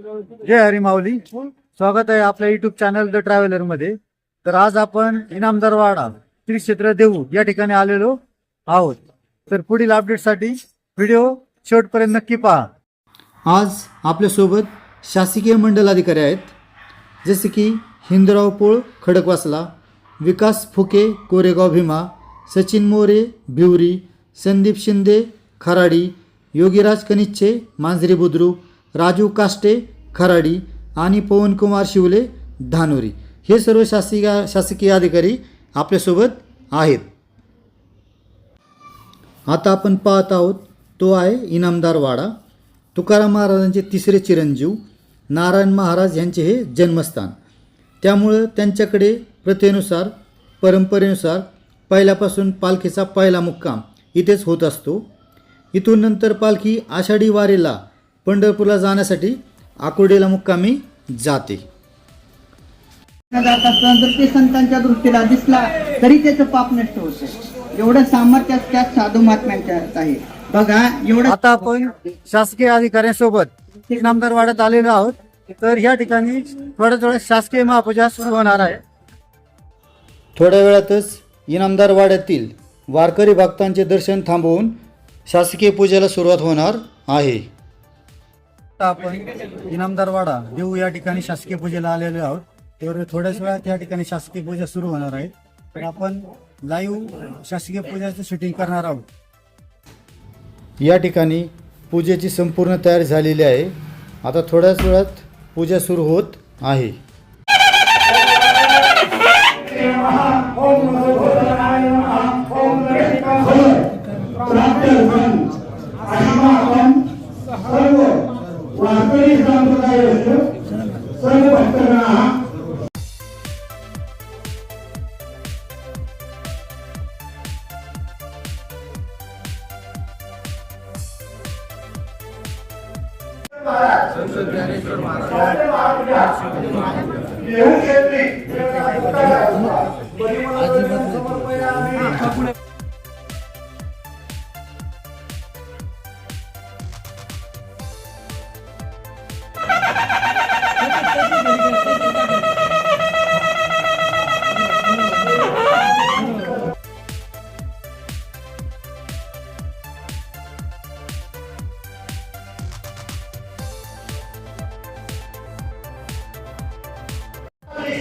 जय हरी माऊली. स्वागत आहे आपल्या युट्यूब चॅनल द ट्रॅव्हलरमध्ये. तर आज आपण इनामदार वाडा श्री क्षेत्र देऊ या ठिकाणी आलेलो आहोत. तर पुढील अपडेटसाठी व्हिडिओ शेवटपर्यंत नक्की पहा. आज आपल्यासोबत शासकीय मंडल अधिकारी आहेत. जसे की हिंदराव पोळ खडकवासला विकास फुके कोरेगाव भीमा सचिन मोरे भिवरी संदीप शिंदे खराडी योगीराज कनिच्चे मांजरी बुद्रुक राजू काष्टे खराडी आणि पवनकुमार शिवले धानोरी. हे सर्व शासकीय शासकीय अधिकारी आपल्यासोबत आहेत. आता आपण पाहत आहोत तो आहे इनामदार वाडा. तुकाराम महाराजांचे तिसरे चिरंजीव नारायण महाराज यांचे हे जन्मस्थान. त्यामुळं त्यांच्याकडे प्रथेनुसार परंपरेनुसार पहिल्यापासून पालखीचा पहिला मुक्काम इथेच होत असतो. इथून नंतर पालखी आषाढी वारीला पंढरपूरला जाण्यासाठी आकुर्डीला मुक्कामी जाते. जात असताना जर ते संतांच्या दृष्टीला दिसला तरी त्याचं पाप नष्ट होतं एवढं सामर्थ्य त्या साधू महात्म्यांच्यात आहे. बघा एवढं आता आपण शासकीय अधिकाऱ्यांसोबत इनामदार वाड्यात आलेलो आहोत. तर या ठिकाणी थोड्या थोड्या शासकीय महापूजा सुरू होणार आहे. थोड्या वेळातच इनामदार वाड्यातील वारकरी भक्तांचे दर्शन थांबवून शासकीय पूजेला सुरुवात होणार आहे. आता आपण इनामदार वाडा देऊ या ठिकाणी शासकीय पूजेला आलेलो आहोत. त्यावर थोड्याच वेळात या ठिकाणी शासकीय पूजा सुरू होणार आहे. तर आपण लाईव्ह शासकीय पूजाचं शूटिंग करणार आहोत. या ठिकाणी पूजेची संपूर्ण तयारी झालेली आहे. आता थोड्याच वेळात पूजा सुरू होत आहे. ವಾರ್ಕರಿ ಸಂಪ್ರದಾಯಸ್ತು ಸರ್ವಭಕ್ತಗಣಃ संसद ज्ञानेश्वर महाराज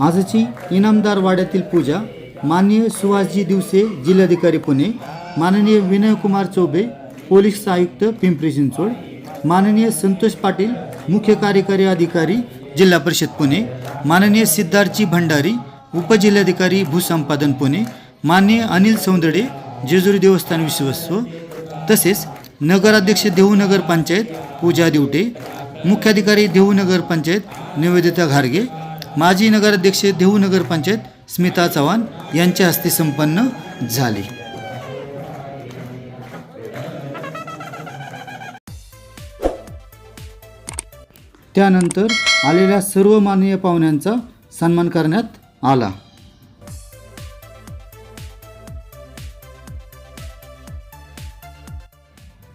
आजची इनामदार वाड्यातील पूजा माननीय सुभाषजी दिवसे जिल्हाधिकारी पुणे माननीय विनयकुमार चौबे पोलीस आयुक्त पिंपरी चिंचवड माननीय संतोष पाटील मुख्य कार्यकारी अधिकारी जिल्हा परिषद पुणे माननीय सिद्धार्थजी भंडारी उपजिल्हाधिकारी भूसंपादन पुणे माननीय अनिल सौंदडे जेजुरी देवस्थान विश्वस्व तसेच नगराध्यक्ष देहूनगर पंचायत पूजा दिवटे मुख्याधिकारी देहूनगर पंचायत निवेदिता घारगे माजी नगराध्यक्ष देहू नगरपंचायत स्मिता चव्हाण यांच्या हस्ते संपन्न झाले. त्यानंतर आलेल्या सर्व माननीय पाहुण्यांचा सन्मान करण्यात आला.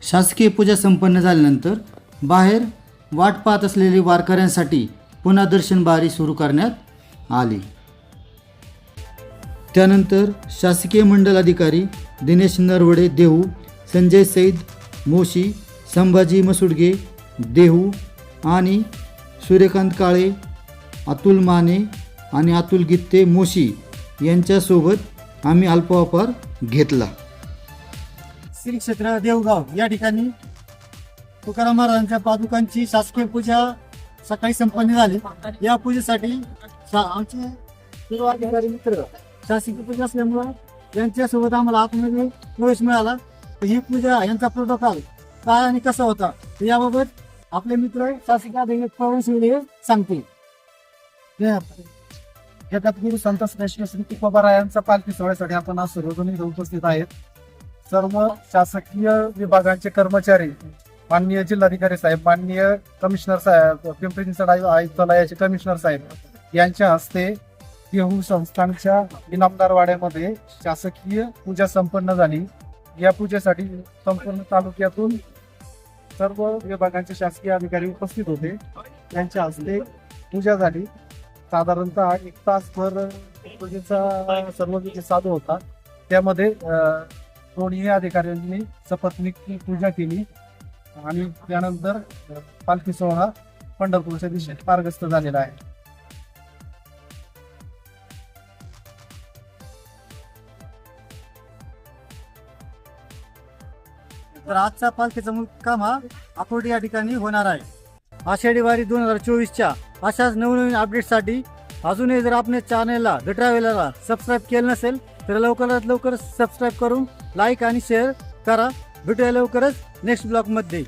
शासकीय पूजा संपन्न झाल्यानंतर बाहेर वाट पाहत असलेली वारकऱ्यांसाठी पुन्हा दर्शनबारी सुरू करण्यात आली. त्यानंतर शासकीय मंडल अधिकारी दिनेश नरवडे देहू संजय सैद मोशी संभाजी मसुडगे देहू आणि सूर्यकांत काळे अतुल माने आणि अतुल गित्ते मोशी यांच्यासोबत आम्ही अल्पवापर घेतला. श्री क्षेत्र देवगाव या ठिकाणी तुकाराम महाराजांच्या पादुकांची शासकीय पूजा सकाळी संपन्न झाली. या पूजेसाठी आमचे सर्व अधिकारी मित्र शासकीय पूजा असल्यामुळं यांच्यासोबत आम्हाला आतमध्ये प्रवेश मिळाला. तर ही पूजा यांचा प्रोटोकॉल काय आणि कसा होता याबाबत आपले मित्र शासकीय अधिकारी पवन शिवले सांगतील. जगद्गुरु संत श्रेष्ठ श्री तुकोबारा यांचा पालखी सोहळ्यासाठी आपण आज सर्वजण उपस्थित आहेत. सर्व शासकीय विभागांचे कर्मचारी माननीय जिल्हाधिकारी साहेब माननीय कमिशनर साहेब पिंपरी चिंचवड आयु- आयुक्तालयाचे कमिशनर साहेब यांच्या हस्ते देहू संस्थानच्या इनामदार वाड्यामध्ये शासकीय पूजा संपन्न झाली. या पूजेसाठी संपूर्ण तालुक्यातून सर्व विभागांचे शासकीय अधिकारी उपस्थित होते. त्यांच्या हस्ते पूजा झाली. साधारणतः एक तासभर पूजेचा सर्व विधी चालू होता. त्यामध्ये दोन्ही अधिकाऱ्यांनी सपत्नीक पूजा केली. आणि त्यानंतर पालखी सोहळा पंढरपूरच्या दिशेने मार्गस्थ झालेला आहे. तर आजचा पालखीचा मुक्काम हा अकोट या ठिकाणी होणार आहे. आषाढी वारी दोन हजार चोवीसच्या अशाच नवनवीन अपडेटसाठी अजूनही जर आपल्या चॅनलला द ट्रॅव्हलरला सबस्क्राईब केलं नसेल तर लवकरात लवकर सबस्क्राईब करून लाईक आणि शेअर करा. भेटूया लवकरच नेक्स्ट ब्लॉगमध्ये